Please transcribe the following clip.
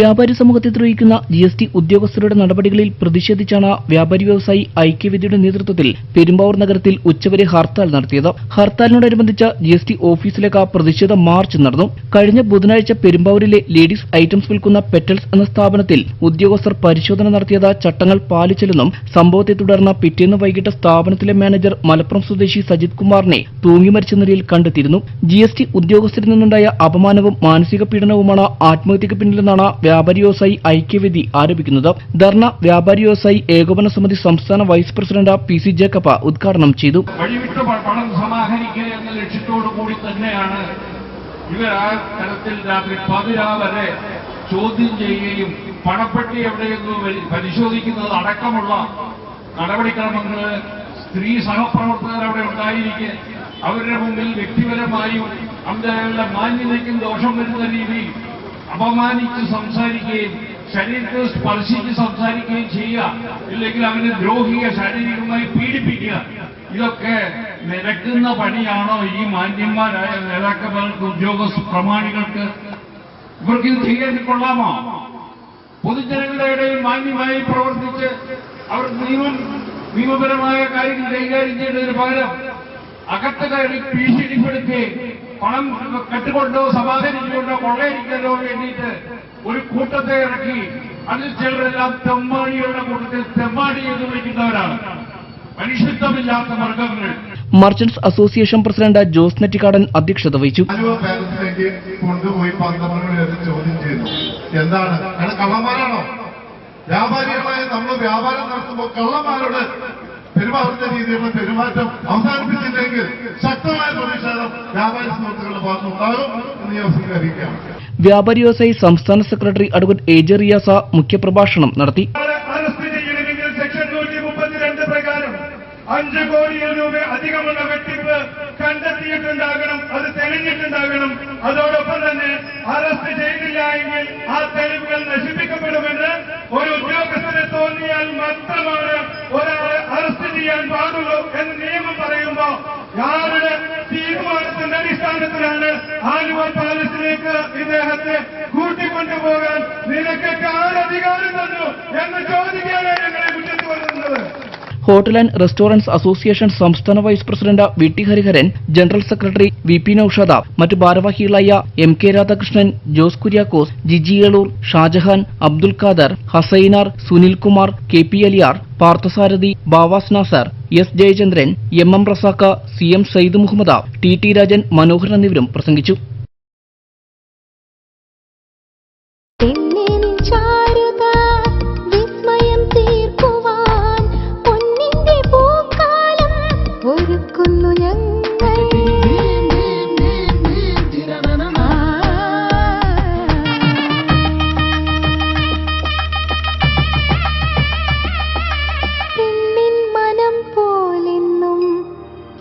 വ്യാപാരി സമൂഹത്തെ ദ്രോഹിക്കുന്ന G S T ഉദ്യോഗസ്ഥരുടെ നടപടികളിൽ പ്രതിഷേധിച്ചാണ് വ്യാപാരി വ്യവസായി ഐക്യവേദിയുടെ നേതൃത്വത്തിൽ പെരുമ്പാവൂർ നഗരത്തിൽ ഉച്ചവരെ ഹർത്താൽ നടത്തിയത്. ഹർത്താലിനോടനുബന്ധിച്ച് ജി എസ് ടി ഓഫീസിലേക്ക് പ്രതിഷേധ മാർച്ച് നടന്നു. കഴിഞ്ഞ ബുധനാഴ്ച പെരുമ്പാവൂരിലെ ലേഡീസ് ഐറ്റംസ് വിൽക്കുന്ന പെറ്റൽസ് എന്ന സ്ഥാപനത്തിൽ ഉദ്യോഗസ്ഥർ പരിശോധന നടത്തിയത് ചട്ടങ്ങൾ പാലിച്ചില്ലെന്നും സംഭവത്തെ തുടർന്ന് പിറ്റേന്ന് വൈകിട്ട് സ്ഥാപനത്തിലെ മാനേജർ മലപ്പുറം സ്വദേശി സജിത് കുമാറിനെ തൂങ്ങി മരിച്ച നിലയിൽ കണ്ടെത്തിയിരുന്നു. ജി എസ് ടി ഉദ്യോഗസ്ഥരിൽ നിന്നുണ്ടായ അപമാനവും മാനസിക പീഡനവുമാണ് ആത്മഹത്യക്ക് പിന്നിലെന്നാണ് വ്യാപാരി വ്യവസായി ഐക്യവേദി ആരോപിക്കുന്നത് ധർണ വ്യാപാരി വ്യവസായി ഏകോപന സമിതി സംസ്ഥാന വൈസ് പ്രസിഡന്റ് പി സി ജേക്കപ്പ ഉദ്ഘാടനം ചെയ്തു. എന്ന ഇവർ ആ രാത്രി ചോദ്യം ചെയ്യുകയും പണപ്പെട്ടി എവിടെയെന്ന് പരിശോധിക്കുന്നത് അടക്കമുള്ള നടപടിക്രമങ്ങൾ സ്ത്രീ സഹപ്രവർത്തകർ അവിടെ ഉണ്ടായിരിക്കെ. അവരുടെ മുമ്പിൽ വ്യക്തിപരമായും അവരുടെ മാന്യതയ്ക്കും ദോഷം വരുന്ന രീതിയിൽ അപമാനിച്ച് സംസാരിക്കുകയും ശരീരത്തെ സ്പർശിച്ച് സംസാരിക്കുകയും ചെയ്യുക ഇല്ലെങ്കിൽ അവനെ ദ്രോഹിക ശാരീരികമായി പീഡിപ്പിക്കുക ഇതൊക്കെ നിരക്കുന്ന പണിയാണോ ഈ മാന്യന്മാരായ നേതാക്കന്മാർക്ക് ഉദ്യോഗസ്ഥ പ്രമാണികൾക്ക്? ഇവർക്ക് ഇത് ചെയ്യാൻ കൊള്ളാമോ? പൊതുജനങ്ങളുടെ ഇടയിൽ മാന്യമായി പ്രവർത്തിച്ച് അവർ നിയമം നിയമപരമായ കാര്യങ്ങൾ കൈകാര്യം ചെയ്യുന്നതിന് പകരം അകത്ത് കയറി ഭീഷണിപ്പെടുത്തുകയും പണം കെട്ടുകൊണ്ടോ സമാധാനിച്ചുകൊണ്ടോ കൊള്ളയടിക്കാനോ വേണ്ടിയിട്ട് ഒരു കൂട്ടത്തെ ഇറക്കി. അതിൽ ചിലരെല്ലാം തെമ്മാടികളുടെ കൂട്ടത്തിൽ തെമ്മാടി എന്ന് വിളിക്കുന്നവരാണ്. മനുഷ്യത്വമില്ലാത്ത വർഗങ്ങൾ merchants association president Jose Nettikkadan അധ്യക്ഷത വഹിച്ചു. കൊണ്ടുപോയി ചോദ്യം ചെയ്തു എന്താണ്? കള്ളന്മാരാണോ? വ്യാപാരികളായ നമ്മൾ വ്യാപാരം നടത്തുമ്പോൾ കള്ളന്മാരോട് പെരുമാറുന്ന രീതിയിലുള്ള പെരുമാറ്റം അവസാനിപ്പിച്ചില്ലെങ്കിൽ ശക്തമായ വ്യാപാരി സുഹൃത്തുക്കളുടെ ഭാഗത്തുണ്ടാകും എന്ന് അവസരത്തിൽ അറിയിക്കാം വ്യാപാരി വ്യവസായി സംസ്ഥാന സെക്രട്ടറി അഡ്വക്കേറ്റ് എ ജെ റിയാസ മുഖ്യപ്രഭാഷണം നടത്തി. അഞ്ച് കോടി രൂപ അധികമുള്ള വെട്ടിപ്പ് കണ്ടെത്തിയിട്ടുണ്ടാകണം അത് തെളിഞ്ഞിട്ടുണ്ടാകണം. അതോടൊപ്പം തന്നെ അറസ്റ്റ് ചെയ്തില്ല എങ്കിൽ ആ തെളിവുകൾ നശിപ്പിക്കപ്പെടുമെന്ന് ഒരു ഉദ്യോഗസ്ഥനെ തോന്നിയാൽ മാത്രമാണ് ഒരാളെ ഹോട്ടൽ ആൻഡ് റെസ്റ്റോറന്റ്സ് അസോസിയേഷൻ സംസ്ഥാന vice president V T Hariharan general secretary V P Noushad മറ്റ് ഭാരവാഹികളായ M K Radhakrishnan Jose Kuriakose Jiji Eloor Shajahan Abdul Khader Hassainar Sunilkumar K P Aliyar Parthasarathy Bavas Nasar S Jayachandran M M Razak C M Sayyid Muhammad T T Rajan Manoharan എന്നിവരും പ്രസംഗിച്ചു.